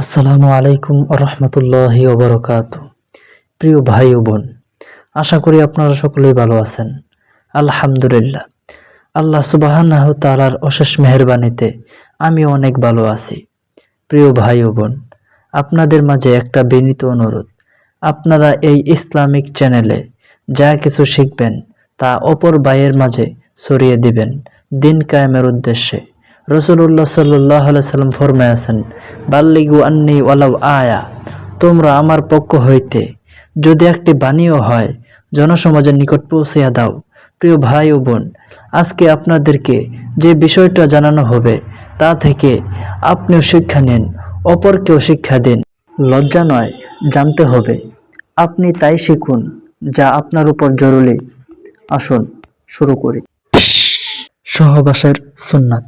আসসালামু আলাইকুম রহমতুল্লাহি ওবরকাত। প্রিয় ভাই ও বোন, আশা করি আপনারা সকলেই ভালো আছেন। আলহামদুলিল্লাহ। আল্লাহ সুবাহান্নাহ তালার অশেষ মেহরবানিতে আমি অনেক ভালো আছি। প্রিয় ভাই ও বোন, আপনাদের মাঝে একটা বিনীত অনুরোধ। আপনারা এই ইসলামিক চ্যানেলে যা কিছু শিখবেন তা অপর ভাইয়ের মাঝে ছড়িয়ে দিবেন দিন কায়েমের উদ্দেশ্যে। রসুল্লাহ সাল্লাহ সাল্লাম ফরমায় আছেন বাল্লিগু আন্নি ওয়ালাউ আয়া তোমরা আমার পক্ষ হইতে যদি একটি বাণীও হয়, জনসমাজের নিকট পৌঁছিয়া দাও। প্রিয় ভাই ও বোন, আজকে আপনাদেরকে যে বিষয়টা জানানো হবে, তা থেকে আপনিও শিক্ষা নিন, অপরকেও শিক্ষা দিন। লজ্জা নয়, জানতে হবে, আপনি তাই শিখুন, যা আপনার উপর জরুরি। আসুন, শুরু করি। সহবাসের সুন্নাত।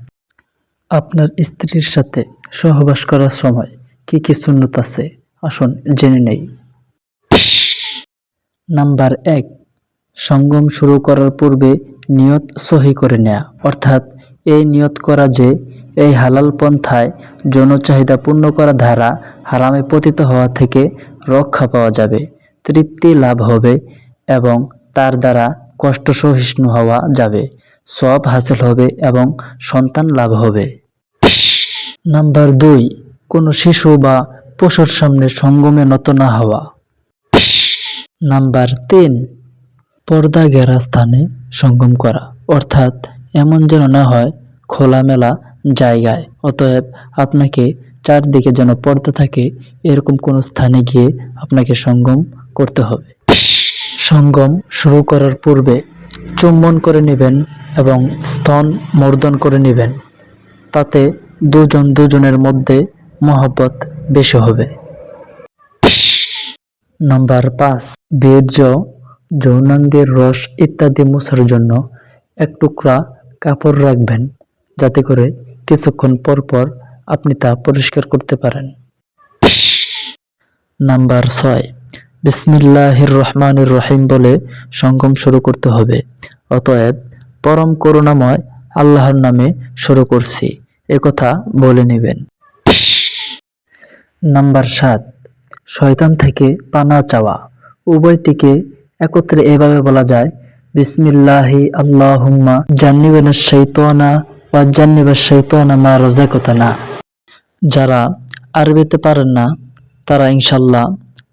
আপনার স্ত্রীর সাথে সহবাস করার সময় কি কি সুন্নত আছে? আসুন জেনে নেই। নাম্বার এক, সঙ্গম শুরু করার পূর্বে নিয়ত সহি করে নেয়া। অর্থাৎ এই নিয়ত করা যে এই হালাল পন্থায় যৌন চাহিদা পূর্ণ করা ধারা হারামে পতিত হওয়া থেকে রক্ষা পাওয়া যাবে, তৃপ্তি লাভ হবে এবং তার দ্বারা কষ্ট সহিষ্ণু হওয়া যাবে সব হাসিল হবে এবং সন্তান লাভ হবে। নাম্বার দুই, কোনো শিশু বা পশুর সামনে সঙ্গমে নত না হওয়া। নাম্বার তিন, পর্দা ঘেরা স্থানে সঙ্গম করা। অর্থাৎ এমন যেন না হয় খোলামেলা জায়গায়, অতএব আপনাকে চারদিকে যেন পর্দা থাকে, এরকম কোনো স্থানে গিয়ে আপনাকে সঙ্গম করতে হবে। সঙ্গম শুরু করার পূর্বে চুম্বন করে নেবেন এবং স্তন মর্দন করে নেবেন। তাতে দুজন দুজনের মধ্যে মহব্বত বেশি হবে। নাম্বার পাঁচ, বীর্য, যৌনাঙ্গের রস ইত্যাদি মোছার জন্য এক টুকরা কাপড় রাখবেন, যাতে করে কিছুক্ষণ পর পর আপনি তা পরিষ্কার করতে পারেন। নাম্বার ছয়, বিসমিল্লাহির রহমানির রহিম বলে সঙ্গম শুরু করতে হবে। অতএব, পরম করুণাময় আল্লাহর নামে শুরু করছি। একথা বলে নেবেন। নাম্বার সাত, শয়তান থেকে পানা চাওয়া। উভয়টিকে একত্রে এভাবে বলা যায়, বিসমিল্লাহি আল্লাহুম্মা জান্নিবানা শৈতানা ওয়া জান্নিবা শৈতানা মা রাযাকাতানা। যারা আরবিতে পারেন না, তারা ইনশাল্লাহ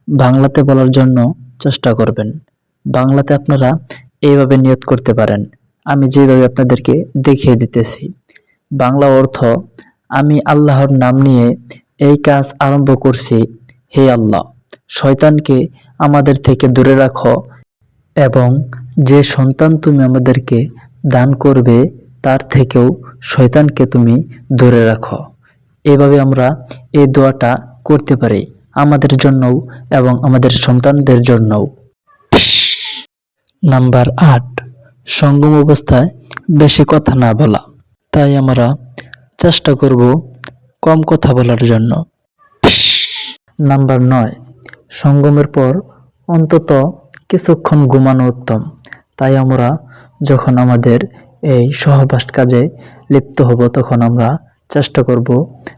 বাংলাতে বলার জন্য চেষ্টা করবেন। বাংলাতে আপনারা এইভাবে নিয়ত করতে পারেন। আমি যেভাবে আপনাদেরকে দেখিয়ে দিতেছি। বাংলা অর্থ, আমি আল্লাহর নাম নিয়ে এই কাজ আরম্ভ করছি। হে আল্লাহ, শয়তানকে আমাদের থেকে দূরে রাখো এবং যে সন্তান তুমি আমাদেরকে দান করবে, তার থেকেও শয়তানকে তুমি দূরে রাখো। এভাবে আমরা এই দোয়াটা করতে পারি আমাদের জন্যও এবং আমাদের সন্তানদের জন্যও। নাম্বার আট, সঙ্গম অবস্থায় বেশি কথা না বলা। তাই আমরা চেষ্টা করব কম কথা বলার জন্য। নাম্বার নয়, সঙ্গমের পর অন্তত কিছুক্ষণ ঘুমানো উত্তম। তাই আমরা যখন আমাদের এই সহবাস কাজে লিপ্ত হব, তখন আমরা চেষ্টা করব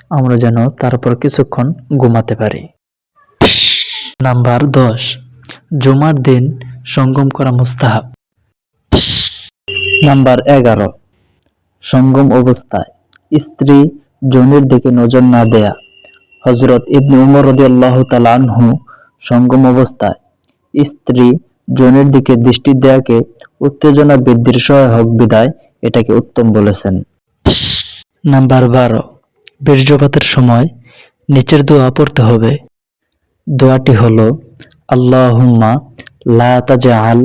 আমরা যেন তারপর কিছুক্ষণ ঘুমাতে পারি। নাম্বার দশ, জুমার দিন সঙ্গম করা মুস্তাহাব। নাম্বার এগারো সঙ্গম অবস্থায় স্ত্রী যৌনের দিকে নজর না দেয়া। হজরত ইবনে উমর রদিয়াল্লাহ আনহু সঙ্গম অবস্থায় স্ত্রী যৌনের দিকে দৃষ্টি দেয়াকে উত্তেজনা বৃদ্ধির সহায়ক বিদায় এটাকে উত্তম বলেছেন। নাম্বার বারো, বীর্যপাতের সময় নিচের দোয়া পড়তে হবে। দোয়াটি হলো, আল্লাহুম্মা লা তাজআল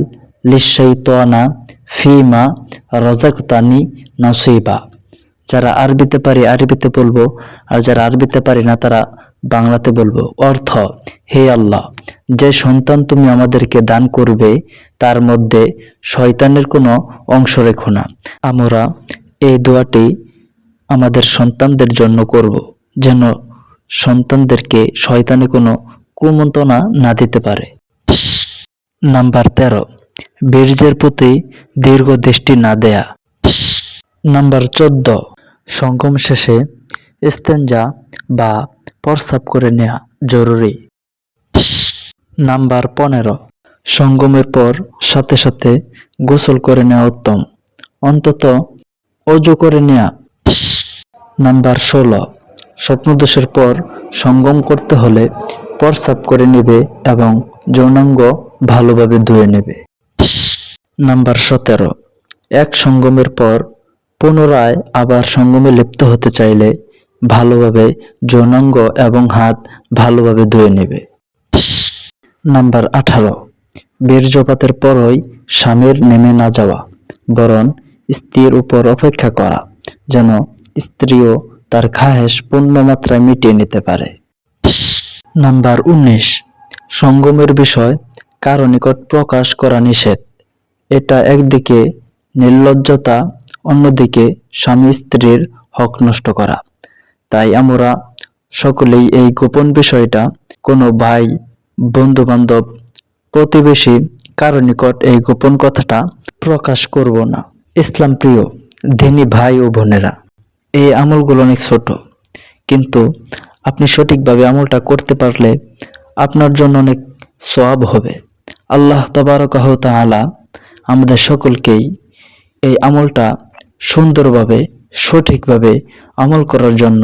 লিশাইতানা ফিমা রাযাকতানি নাসিবা। যারা আরবিতে পারি আরবিতে বলব, আর যারা আরবিতে পারি না তারা বাংলাতে বলব। অর্থ, হে আল্লাহ, যে সন্তান তুমি আমাদেরকে দান করবে, তার মধ্যে শয়তানের কোনো অংশ রেখো না। আমরা এই দোয়াটি আমাদের সন্তানদের জন্য করব, যেন সন্তানদেরকে শয়তানে কোনো কুমন্তনা না দিতে পারে। নাম্বার তেরো বীর্যের প্রতি দীর্ঘ দৃষ্টি না দেয়া। নাম্বার চোদ্দ। সঙ্গম শেষে ইস্তেঞ্জা বা প্রস্রাব করে নেওয়া জরুরি। নাম্বার পনেরো। সঙ্গমের পর সাথে সাথে গোসল করে নেওয়া উত্তম। অন্তত অজু করে নেওয়া নাম্বার ষোলো। স্বপ্নদোষের পর সঙ্গম করতে হলে প্রস্রাব করে নেবে এবং যৌনাঙ্গ ভালোভাবে ধুয়ে নেবে। নাম্বার সতেরো। এক সঙ্গমের পর পুনরায় আবার সঙ্গমে লিপ্ত হতে চাইলে ভালোভাবে যৌনাঙ্গ এবং হাত ভালোভাবে ধুয়ে নেবে। নাম্বার আঠারো। বীর্যপাতের পরই স্বামীর নেমে না যাওয়া, বরং স্ত্রীর উপর অপেক্ষা করা, যেন স্ত্রীও তার খাহেশ পূর্ণ মাত্রায় মিটিয়ে নিতে পারে। নাম্বার উনিশ। সঙ্গমের বিষয় কারও নিকট প্রকাশ করা নিষেধ। এটা একদিকে নির্লজ্জতা, অন্যদিকে স্বামী স্ত্রীর হক নষ্ট করা। তাই আমরা সকলেই এই গোপন বিষয়টা কোনো ভাই বন্ধু বান্ধব প্রতিবেশী কারও নিকট এই গোপন কথাটা প্রকাশ করব না। ইসলাম প্রিয়, ধিনী ভাই ও বোনেরা, এই আমলগুলো অনেক ছোট, কিন্তু আপনি সঠিকভাবে আমলটা করতে পারলে আপনার জন্য অনেক সওয়াব হবে। আল্লাহ তবারকাহ তালা আমাদের সকলকেই এই আমলটা সুন্দরভাবে, সঠিকভাবে আমল করার জন্য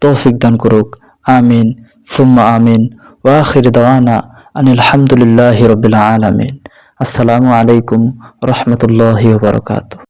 তৌফিক দান করুক। আমিন। সুম্মা আমিন। ওয়াখির দাওয়ানা আনিল হামদুলিল্লাহ রবিল আলামিন। আসসালামু আলাইকুম রহমতুল্লাহ বারকাতুহ।